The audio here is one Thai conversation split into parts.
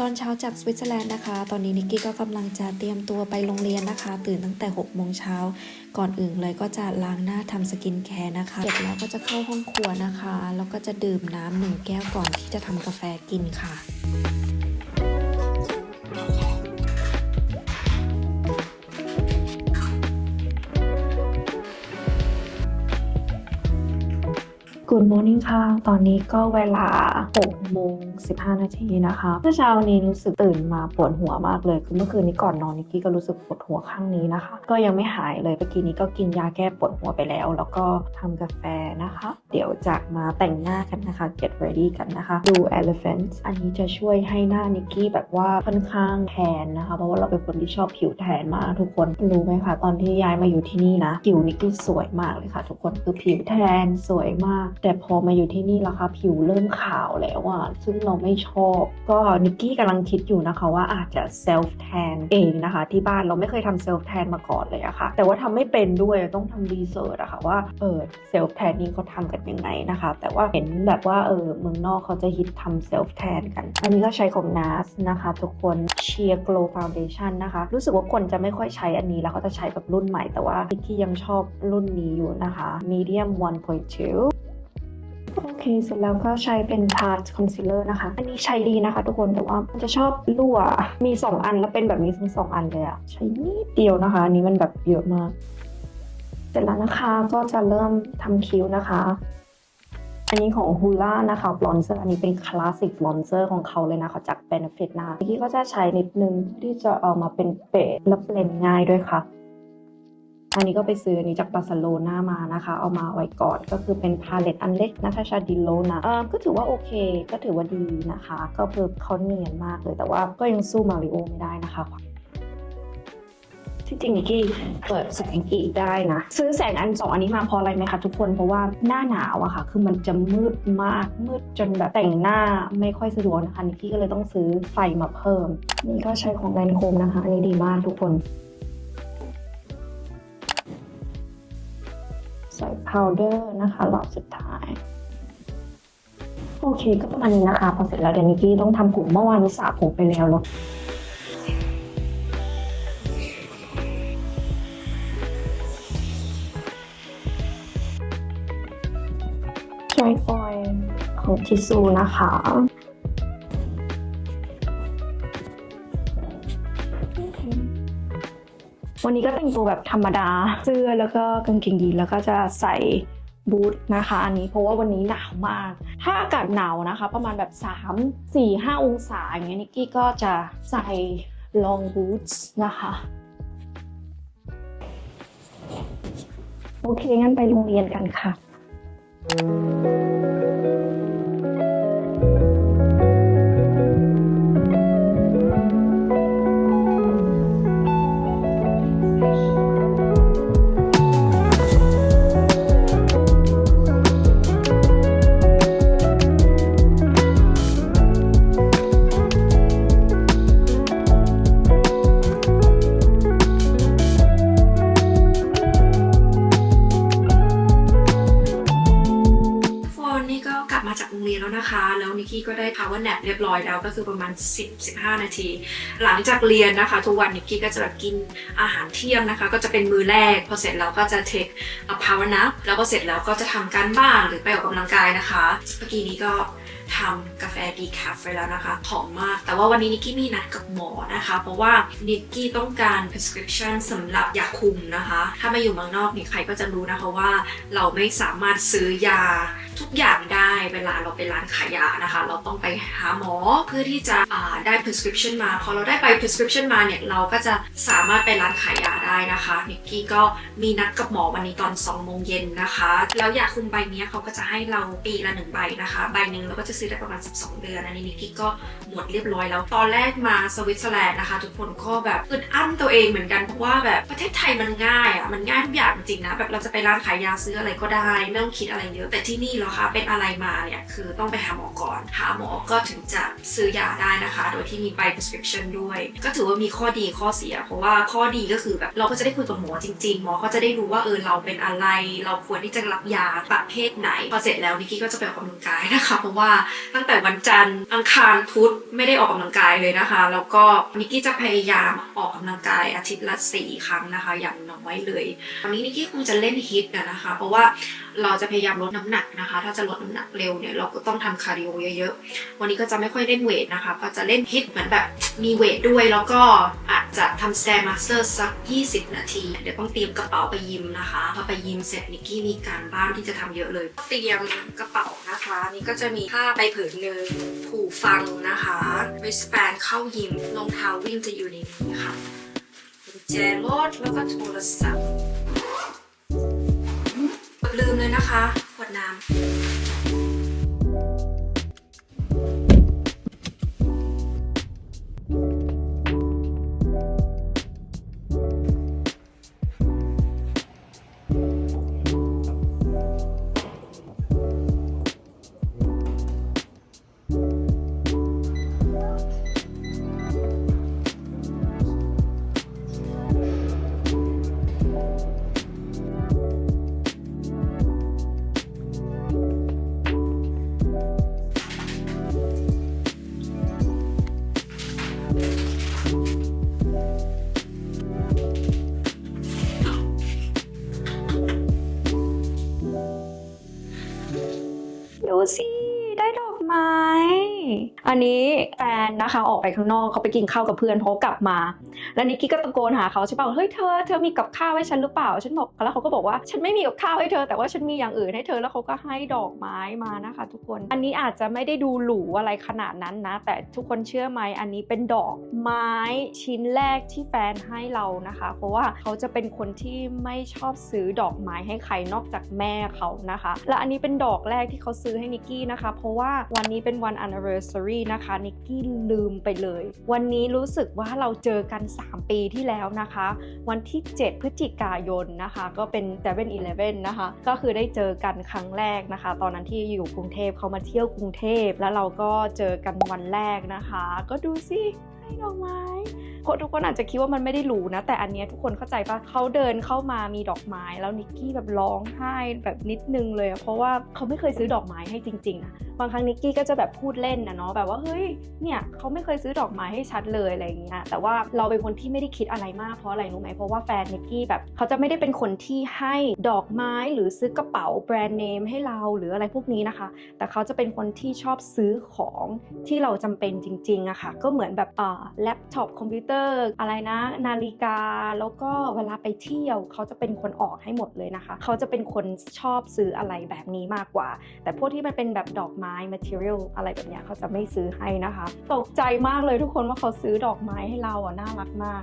ตอนเช้าจากสวิตเซอร์แลนด์นะคะ ตอนนี้นิกกี้ก็กำลังจะเตรียมตัวไปโรงเรียนนะคะ ตื่นตั้งแต่6โมงเช้า ก่อนอื่นเลยก็จะล้างหน้าทำสกินแคร์นะคะ เสร็จแล้วก็จะเข้าห้องครัวนะคะ แล้วก็จะดื่มน้ำหนึ่งแก้วก่อนที่จะทำกาแฟกินค่ะ Good morning ค่ะ ตอนนี้ก็เวลา6โมง15 นาทีนะคะ เมื่อเช้านี้รู้สึกตื่นมาปวดหัวมากเลย คือเมื่อคืนนี้ก่อนนอนนิกกี้ก็รู้สึกปวดหัวข้างนี้นะคะ ก็ยังไม่หายเลยเมื่อกี้นี้ก็กินยาแก้ปวดหัวไปแล้ว แล้วก็ทำกาแฟนะคะ เดี๋ยวจะมาแต่งหน้ากันนะคะ get ready กันนะคะ ดู elephant อันนี้จะช่วยให้หน้านิกกี้แบบว่าค่อนข้างแทนนะคะ เพราะว่าเราเป็นคนที่ชอบผิวแทนมากทุกคน รู้ไหมคะ ตอนที่ย้ายมาอยู่ที่นี่นะ ผิวนิกกี้สวยมากเลยค่ะ ทุกคน คือผิวแทนสวยมากแต่พอมาอยู่ที่นี่แล้วค่ะผิวเริ่มขาวแล้วอะซึ่งเราไม่ชอบ ก็นิกกี้กำลังคิดอยู่นะคะว่าอาจจะ self tan เองนะคะ ที่บ้านเราไม่เคยทำ self tan มาก่อนเลยอะค่ะ แต่ว่าทำไม่เป็นด้วยต้องทำรีเสิร์ชอะค่ะว่าเออ self tan นี่เขาทำกันยังไงนะคะ แต่ว่าเห็นแบบว่าเออเมืองนอกเขาจะฮิตทำ self tan กัน อันนี้ก็ใช้ของ NARS นะคะ ทุกคน Sheer Glow Foundation นะคะ รู้สึกว่าคนจะไม่ค่อยใช้อันนี้แล้วเขาจะใช้แบบรุ่นใหม่ แต่ว่านิกกี้ยังชอบรุ่นนี้อยู่นะคะ Medium 1.2 เคเสร็จแล้วก็ใช้เป็น Tarte Concealer นะคะ อันนี้ใช้ดีนะคะทุกคนแต่ว่ามันจะชอบรั่วมี 2 อันแล้วเป็นแบบนี้ทั้งสองอันเลยอะใช้นิดเดียวนะคะ อันนี้มันแบบเยอะมาก เสร็จแล้วนะคะก็จะเริ่มทำคิ้วนะคะอันนี้ของ Hula นะคะ bronzer อันนี้เป็นคลาสสิก bronzer ของเขาเลยนะคะจาก Benefit นะคะเมื่อกี้ก็จะใช้นิดนึงที่จะเอามาเป็นเบสและเบลนง่ายด้วยค่ะ อันนี้ก็ไปซื้ออันนี้จากบาร์เซโลนามานะคะ เอามาไว้ก่อนก็คือเป็นพาเลตอันเล็กนาตาชาดิโลนะเออก็ถือว่าโอเค ก็ถือว่าดีนะคะ ก็คือเขาเนียนมากเลย แต่ว่าก็ยังสู้มาริโอไม่ได้นะคะที่จริงนิกกี้เปิดแสงอีกได้นะ ซื้อแสงอันสองอันนี้มาเพราะอะไรไหมคะทุกคนเพราะว่าหน้าหนาวอะค่ะ คือมันจะมืดมากมืดจนแบบแต่งหน้าไม่ค่อยสะดวกนะคะนิกกี้ก็เลยต้องซื้อไฟมาเพิ่ม นี่ก็ใช้ของแลนโคมนะคะ อันนี้ดีมากทุกคน ใส่พาวเดอร์นะคะรอบสุดท้าย โอเคก็ประมาณนี้นะคะ พอเสร็จแล้วเดี๋ยวนิกกี้ต้องทำผมเมื่อวานนี้สระผมไปแล้วแล้วใช้ออยล์ของทิซูนะคะ วันนี้ก็แต่งตัวแบบธรรมดา เสื้อแล้วก็กางเกงยีนแล้วก็จะใส่บูทนะคะ อันนี้เพราะว่าวันนี้หนาวมาก ถ้าอากาศหนาวนะคะ ประมาณแบบ 3 4 5 องศาอย่างเงี้ยนิกกี้ก็จะใส่ลองบูทนะคะโอเค งั้นไปโรงเรียนกันค่ะ กี้ก็ได้ power nap เรียบร้อยแล้วก็คือประมาณ 10-15 นาที หลังจากเรียนนะคะ ทุกวันนิกกี้ก็จะแบบกินอาหารเที่ยงนะคะ ก็จะเป็นมื้อแรก พอเสร็จแล้วก็จะ take a power nap แล้วก็เสร็จแล้วก็จะทำการบ้านหรือไปออกกำลังกายนะคะเมื่อกี้นี้ก็ ทำกาแฟดีคาเฟ่แล้วนะคะหอมมาก แต่ว่าวันนี้นิกกี้มีนัดกับหมอนะคะ เพราะว่านิกกี้ต้องการ prescription สำหรับยาคุมนะคะ ถ้ามาอยู่เมืองนอกนี่ใครก็จะรู้นะคะว่าเราไม่สามารถซื้อยาทุกอย่างได้เวลาเราไปร้านขายยานะคะ เราต้องไปหาหมอเพื่อที่จะได้ prescription มา พอเราได้ไป prescription มาเนี่ยเราก็จะสามารถไปร้านขายยา ได้นะคะนิกกี้ก็มีนัดกับหมอวันนี้ตอน2โมงเย็นนะคะ แล้วยาคุมใบนี้เขาก็จะให้เราปีละหนึ่งใบนะคะ ใบหนึ่งเราก็จะซื้อได้ประมาณ 12 เดือนอันนี้นิกกี้ก็หมดเรียบร้อยแล้วตอนแรกมาสวิตเซอร์แลนด์นะคะ ทุกคนก็แบบอึดอั้นตัวเองเหมือนกันเพราะว่าแบบประเทศไทยมันง่ายอะมันง่ายทุกอย่างจริงนะแบบเราจะไปร้านขายยาซื้ออะไรก็ได้ไม่ต้องคิดอะไรเยอะแต่ที่นี่เหรอคะเป็นอะไรมาเนี่ยคือต้องไปหาหมอก่อนหาหมอก็ถึงจะซื้อยาได้นะคะ โดยที่มีใบ prescription ด้วย ก็ถือว่ามีข้อดีข้อเสีย เพราะว่าข้อดีก็คือแบบเราก็จะได้คุยกับหมอจริงๆ หมอก็จะได้รู้ว่าเออเราเป็นอะไร เราควรที่จะรับยาประเภทไหน พอเสร็จแล้วนิกกี้ก็จะไปออกกำลังกายนะคะ เพราะว่าตั้งแต่วันจันทร์อังคารพุธไม่ได้ออกกำลังกายเลยนะคะ แล้วก็นิกกี้จะพยายามออกกำลังกายอาทิตย์ละสี่ครั้งนะคะ อย่างน้อยเลยวันนี้นิกกี้คงจะเล่นฮิตนะคะ เพราะว่าเราจะพยายามลดน้ำหนักนะคะ ถ้าจะลดน้ำหนักเร็วเนี่ยเราก็ต้องทำคาร์ดิโอเยอะๆ วันนี้ก็จะไม่ค่อยเล่นเวทนะคะ ก็จะเล่นฮิตเหมือนแบบมีเวทด้วย แล้วก็อาจจะทำแซมมาสเตอร์สัก20นาที เดี๋ยวต้องเตรียมกระเป๋าไปยิมนะคะพอไปยิมเสร็จนิกกี้มีการบ้านที่จะทำเยอะเลย เตรียมกระเป๋านะคะนี่ก็จะมีผ้าไปผืนหนึ่งผูฟังนะคะไปสแปนเข้ายิมรองเท้าวิ่งจะอยู่ในนี้ค่ะกุญแจรถแล้วก็โทรศัพท์ลืมเลยนะคะขวดน้ำ อันนี้แฟนนะคะออกไปข้างนอกเขาไปกินข้าวกับเพื่อนเขากลับมา แล้วนิกกี้ก็ตะโกนหาเขาใช่ป่ะเฮ้ยเธอเธอมีกับข้าวให้ฉันหรือเปล่าฉันบอกแล้วเขาก็บอกว่าฉันไม่มีกับข้าวให้เธอแต่ว่าฉันมีอย่างอื่นให้เธอแล้วเขาก็ให้ดอกไม้มานะคะ ทุกคนอันนี้อาจจะไม่ได้ดูหรูอะไรขนาดนั้นนะ แต่ทุกคนเชื่อไหมอันนี้เป็นดอกไม้ชิ้นแรกที่แฟนให้เรานะคะ เพราะว่าเขาจะเป็นคนที่ไม่ชอบซื้อดอกไม้ให้ใครนอกจากแม่เขานะคะ และอันนี้เป็นดอกแรกที่เขาซื้อให้นิกกี้นะคะ เพราะว่าวันนี้เป็นวัน anniversary นะคะนิกกี้ลืมไปเลย วันนี้รู้สึกว่าเราเจอกัน 3 ปีที่แล้วนะคะ วันที่ 7 พฤศจิกายนนะคะ ก็เป็น7 e เ e ่ e นะคะ ก็คือได้เจอกันครั้งแรกนะคะ ตอนนั้นที่อยู่กรุงเทพเขามาเที่ยวกรุงเทพแล้วเราก็เจอกันวันแรกนะคะ ก็ดูสิ ดอกไม้คนทุกคนอาจจะคิดว่ามันไม่ได้หรูนะ แต่อันเนี้ยทุกคนเข้าใจปะเขาเดินเข้ามามีดอกไม้ แล้วนิกกี้แบบร้องไห้แบบนิดนึงเลย เพราะว่าเขาไม่เคยซื้อดอกไม้ให้จริงๆอะบางครั้งนิกกี้ก็จะแบบพูดเล่นนะเนาะแบบว่าเฮ้ยเนี่ยเขาไม่เคยซื้อดอกไม้ให้ชัดเลยอะไรอย่างเงี้ยแต่ว่าเราเป็นคนที่ไม่ได้คิดอะไรมากเพราะอะไรรู้ไหมเพราะว่าแฟนนิกกี้แบบเขาจะไม่ได้เป็นคนที่ให้ดอกไม้หรือซื้อกระเป๋าแบรนด์เนมให้เราหรืออะไรพวกนี้นะคะ แต่เขาจะเป็นคนที่ชอบซื้อของที่เราจำเป็นจริงๆอะค่ะก็เหมือนแบบอ่าแล็ปท็อปคอมพิวเตอร์อะไรนะ นาฬิกา แล้วก็เวลาไปเที่ยวเขาจะเป็นคนออกให้หมดเลยนะคะ เขาจะเป็นคนชอบซื้ออะไรแบบนี้มากกว่า แต่พวกที่มันเป็นแบบดอกไม้ material อะไรแบบเนี้ยเขาจะไม่ซื้อให้นะคะ ตกใจมากเลยทุกคนว่าเขาซื้อดอกไม้ให้เราอะน่ารักมาก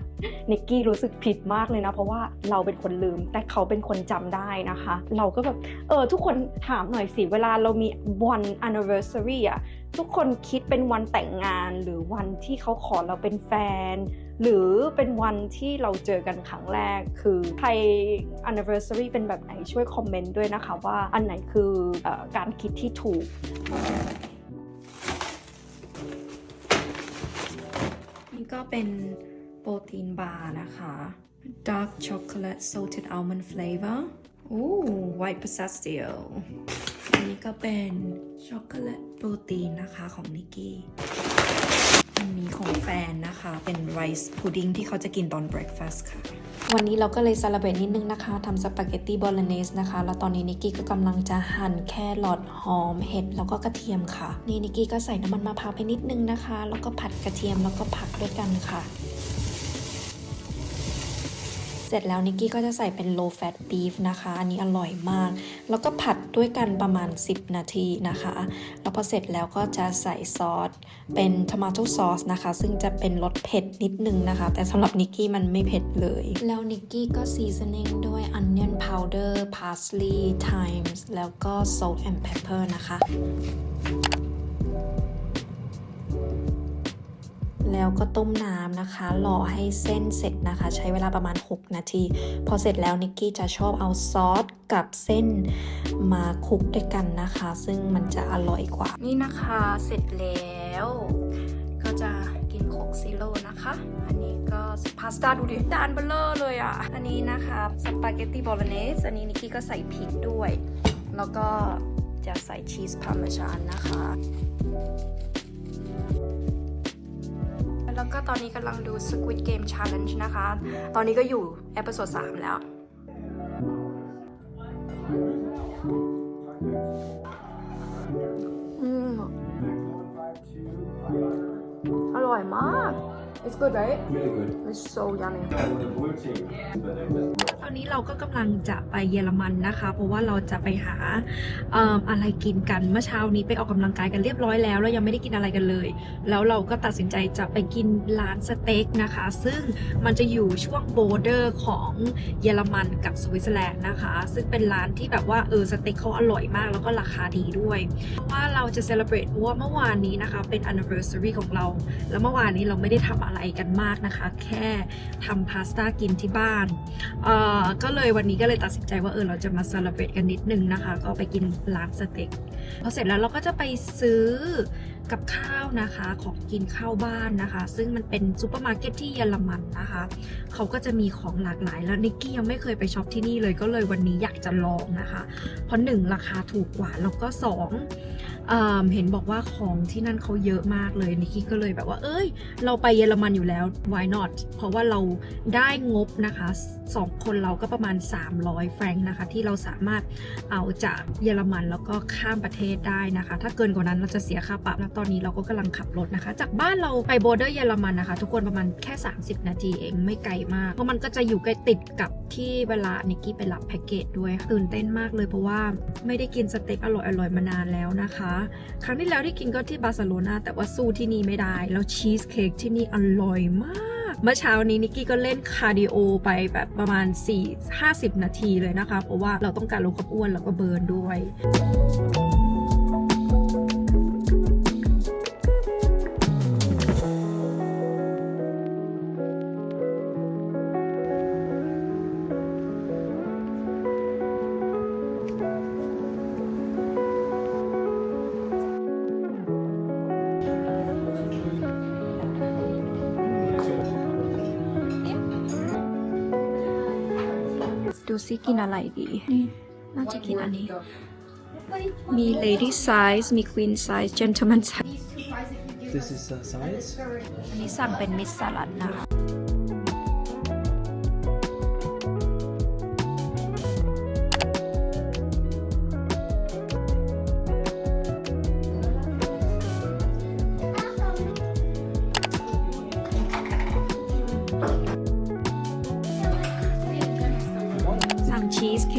นิกกี้รู้สึกผิดมากเลยนะ เพราะว่าเราเป็นคนลืม แต่เขาเป็นคนจำได้นะคะ เราก็แบบเออทุกคนถามหน่อยสิเวลาเรามีวัน anniversary อะทุกคนคิดเป็นวันแต่งงาน หรือวันที่เขาขอเราเป็นแฟน หรือเป็นวันที่เราเจอกันครั้งแรก คือใคร anniversary เป็นแบบไหนช่วยคอมเมนต์ด้วยนะคะว่าอันไหนคือออการคิดที่ถูกนี่ก็เป็นโปรตีนบาร์นะคะ dark chocolate salted almond flavor โอ้ white pistachio อันนี้ก็เป็นช็อกโกแลตโปรตีนนะคะของนิกกี้ อันนี้ของแฟนนะคะ เป็นไรซ์พุดดิ้งที่เขาจะกินตอน breakfast ค่ะ วันนี้เราก็เลยซาลาเบตนิดนึงนะคะทำสปาเกตตี้บอลเนสนะคะ แล้วตอนนี้นิกกี้ก็กำลังจะหั่นแครอทหอมเห็ดแล้วก็กระเทียมค่ะ นี่นิกกี้ก็ใส่น้ำมันมะพร้าวไปนิดนึงนะคะ แล้วก็ผัดกระเทียมแล้วก็ผักด้วยกันค่ะ เสร็จแล้วนิกกี้ก็จะใส่เป็น low fat beef นะคะ อันนี้อร่อยมาก แล้วก็ผัดด้วยกันประมาณ 10 นาทีนะคะ แล้วพอเสร็จแล้วก็จะใส่ซอสเป็น tomato sauce นะคะ ซึ่งจะเป็นรสเผ็ดนิดนึงนะคะ แต่สำหรับนิกกี้มันไม่เผ็ดเลย แล้วนิกกี้ก็ seasoning ด้วย onion powder parsley thyme แล้วก็ salt and pepper นะคะ แล้วก็ต้มน้ำนะคะรอให้เส้นเสร็จนะคะ ใช้เวลาประมาณ 6 นาที พอเสร็จแล้วนิกกี้จะชอบเอาซอสกับเส้นมาคลุกด้วยกันนะคะ ซึ่งมันจะอร่อยกว่า นี่นะคะเสร็จแล้ว ก็จะกินโคกซิโร่นะคะ อันนี้ก็พาสต้าดูดิจานเบลเลอร์เลยอะ อันนี้นะคะสปาเกตตีบอลเนสอันนี้นิกกี้ก็ใส่พริกด้วย แล้วก็จจะใส่ชีสพาร์เมซานนะคะ แล้วก็ตอนนี้กำลังดู Squid Game Challenge นะคะ ตอนนี้ก็อยู่เอพิโซด3แล้วอืมอร่อยมาก It's good right Really good. It's so yummy Yeah, with the blue team, but they're just ตอนนี้เราก็กำลังจะไปเยอรมันนะคะ เพราะว่าเราจะไปหาเอิ่มอะไรกินกันเมื่อเช้านี้ไปออกกำลังกายกันเรียบร้อยแล้วแล้วยังไม่ได้กินอะไรกันเลย แล้วเราก็ตัดสินใจจะไปกินร้านสเต็กนะคะ ซึ่งมันจะอยู่ช่วงโบเดอร์ของเยอรมันกับสวิตเซอร์แลนด์นะคะ ซึ่งเป็นร้านที่แบบว่าเออสเต็กเขาอร่อยมากแล้วก็ราคาดีด้วยเพราะว่าเราจะเซเลบรตเพราะว่าเมื่อวานนี้นะคะ เป็น anniversary ของเรา แล้วเมื่อวานนี้เราไม่ได้ทำอะไรกันมากนะคะ แค่ทำพาสต้ากินที่บ้านเอ่อก็เลยวันนี้ก็เลยตัดสินใจว่าเออเราจะมาเซเลบรตกันนิดนึงนะคะ ก็ไปกินร้านสเต็กพอเสร็จแล้วเราก็จะไปซื้อ กับข้าวนะคะของกินข้าวบ้านนะคะ ซึ่งมันเป็นซูเปอร์มาร์เก็ตที่เยอรมันนะคะเขาก็จะมีของหลากหลาย แล้วนิกกี้ยังไม่เคยไปช็อปที่นี่เลยก็เลยวันนี้อยากจะลองนะคะ เพราะหนึ่งราคาถูกกว่าแล้วก็สองเอเห็นบอกว่าของที่นั่นเขาเยอะมากเลยนิกกี้ก็เลยแบบว่า เอ้ย เราไปเยอรมันอยู่แล้ว why not เพราะว่าเราได้งบนะคะสองคนเราก็ประมาณ 300 แฟรงค์นะคะ ที่เราสามารถเอาจากเยอรมันแล้วก็ข้ามประเทศได้นะคะ ถ้าเกินกว่านั้นเราจะเสียค่าปรับแล้วตอนนี้เราก็กำลังขับรถนะคะ จากบ้านเราไปโบเดอร์เยอรมันนะคะ ทุกคนประมาณแค่ 30 นาทีเองไม่ไกลมาก เพราะมันก็จะอยู่ใกล้ติดกับที่เวลานิกกี้ไปรับแพ็กเกจด้วยตื่นเต้นมากเลยเพราะว่าไม่ได้กินสเต็กอร่อยๆมานานแล้วนะคะ ครั้งที่แล้วที่กินก็ที่บาร์เซโลนาแต่ว่าสู้ที่นี่ไม่ได้ แล้วชีสเค้กที่นี่อร่อยมากเมื่อเช้านี้นิกกี้ก็เล่นคาร์ดิโอไปแบบประมาณ 4-50 นาทีเลยนะคะ เพราะว่าเราต้องการลดความอ้วนแล้วก็เบิร์นด้วย ซิกินอะไรดี นี่ น่าจะกินอันนี้ มี lady size มี queen size gentleman size This is uh, science. อันนี้สั่งเป็นมิสสลัดนะคะ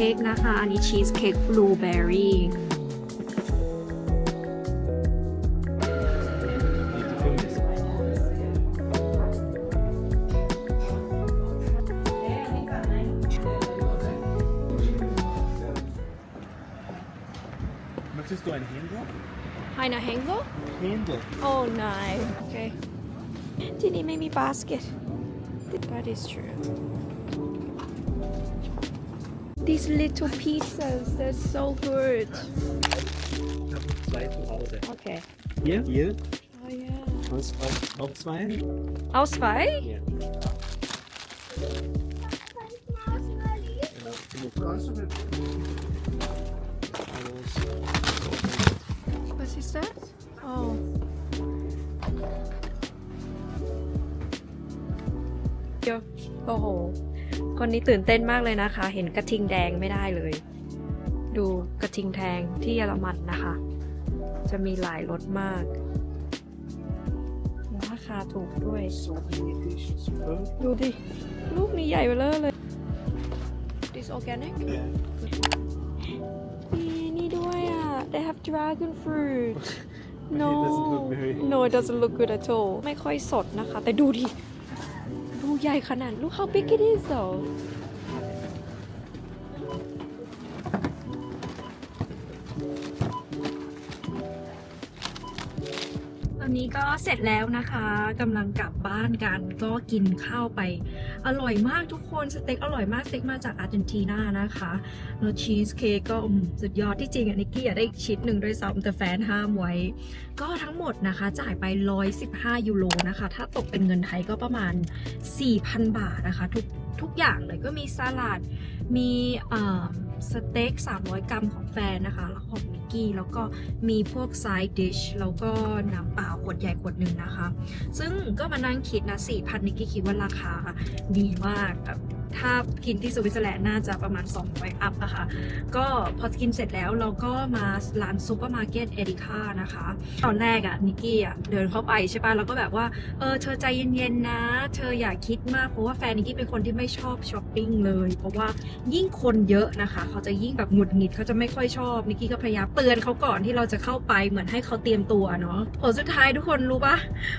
ค้กนะคะ อันนี้ชีสเค้กบลูเบอร์รี่ Möchtest du ein Händler? Eine Händler? Händler. Oh nein. Okay. ที่นี่ไม่มี basket. That is true. These little pieces. they're so good. Okay. Hier, hier. Oh yeah. Was, auch, auch zwei? Auch zwei? Ja. Was ist das? Oh. Ja. Oh. คนนี้ตื่นเต้นมากเลยนะคะ เห็นกระทิงแดงไม่ได้เลย ดูกระทิงแดงที่เยอรมันนะคะ จะมีหลายรสมากราคาถูกด้วย So many Edition, super. ดูดิ ลูกนี้ใหญ่ไปเลยเลย This organic Yeah. มีนี่ด้วยอะ they have dragon fruit But no it doesn't look very- no it doesn't look good at all ไม่ค่อยสดนะคะ แต่ดูดิดู ใหญ่ขนาด look how big it is though นี้ก็เสร็จแล้วนะคะกำลังกลับบ้านกันก็กินข้าวไป อร่อยมากทุกคนสเต็กอร่อยมากสเต็กมาจากอาร์เจนตินานะคะแล้วชีสเค้กก็สุดยอดที่จริงอันนิกกี้อยากได้อีกชิ้นหนึ่งด้วยซ้ำแต่แฟนห้ามไว้ ก็ทั้งหมดนะคะจ่ายไป 115 ยูโรนะคะ ถ้าตกเป็นเงินไทยก็ประมาณ 4,000 บาทนะคะ ทุก ทุกอย่างเลยก็มีสลัด มีเอ่อสเต็ก 300 กรัมของแฟนนะคะแล้วของมิกกี้ แล้วก็มีพวกไซด์ดิช แล้วก็น้ำเปล่าขวดใหญ่ขวดหนึ่งนะคะ ซึ่งก็มานั่งคิดนะ 4,000นิกกี้คิดว่าราคาดีมากแบบ ถ้ากินที่สวิตเซอร์แลนด์น่าจะประมาณ200อัพนะคะ ก็พอกินเสร็จแล้วเราก็มาร้านซูเปอร์มาร์เก็ตเอริคานะคะ ตอนแรกอะนิกกี้อะเดินเข้าไปใช่ปะแล้วก็แบบว่า เออ เธอใจเย็นๆนะ เธออย่าคิดมาก เพราะว่าแฟนนิกกี้เป็นคนที่ไม่ชอบช้อปปิ้งเลย เพราะว่ายิ่งคนเยอะนะคะ เขาจะยิ่งแบบหงุดหงิดเขาจะไม่ค่อยชอบนิกกี้ก็พยายามเตือนเขาก่อนที่เราจะเข้าไปเหมือนให้เขาเตรียมตัวเนาะผลสุดท้ายทุกคนรู้ปะ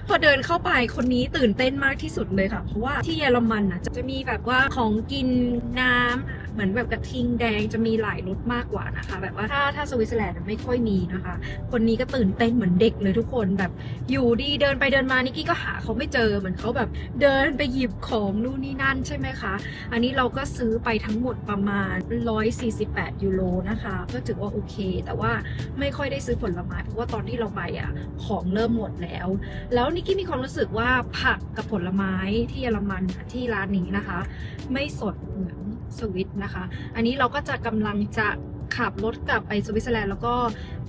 พอเดินเข้าไปคนนี้ตื่นเต้นมากที่สุดเลยค่ะ เพราะว่าที่เยอรมันนะจะมีแบบว่าขของกินน้ำเหมือนแบบกระทิงแดงจะมีหลายรสมากกว่านะคะ แบบว่าถ้าถ้าสวิตเซอร์แลนด์ไม่ค่อยมีนะคะ คนนี้ก็ตื่นเต้นเหมือนเด็กเลยทุกคนแบบอยู่ดีเดินไปเดินมานิกกี้ก็หาเขาไม่เจอเหมือนเขาแบบเดินไปหยิบของนู่นนี่นั่นใช่ไหมคะ อันนี้เราก็ซื้อไปทั้งหมดประมาณ 148 ยูโรนะคะ ก็ถือว่าโอเค แต่ว่าไม่ค่อยได้ซื้อผลไม้เพราะว่าตอนที่เราไปอะของเริ่มหมดแล้ว แล้วนิกกี้มีความรู้สึกว่าผักกับผลไม้ที่เยอรมันที่ร้านนี้นะคะ ไม่สดเหมือน สวิตนะคะ อันนี้เราก็จะกำลังจะขับรถกลับไปสวิตเซอร์แลนด์แล้วก็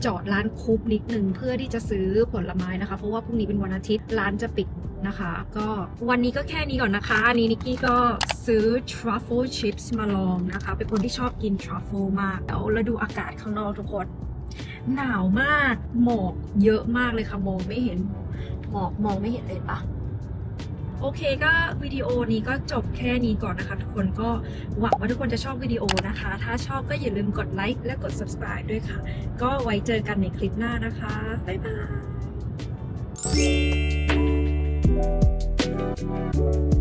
จอดร้านคุปนิดนึงเพื่อที่จะซื้อผลไม้นะคะ เพราะว่าพรุ่งนี้เป็นวันอาทิตย์ร้านจะปิดนะคะ ก็วันนี้ก็แค่นี้ก่อนนะคะ อันนี้นิกกี้ก็ซื้อ truffle chips มาลองนะคะ เป็นคนที่ชอบกิน truffle มากแล้วแล้วดูอากาศข้างนอกทุกคน หนาวมากหมอกเยอะมากเลยค่ะมองไม่เห็นหมอกมองไม่เห็นเลยปะ โอเคก็วิดีโอนี้ก็จบแค่นี้ก่อนนะคะ ทุกคนก็หวังว่าทุกคนจะชอบวิดีโอนะคะ ถ้าชอบก็อย่าลืมกดไลค์และกด subscribe ด้วยค่ะ ก็ไว้เจอกันในคลิปหน้านะคะ บ๊ายบาย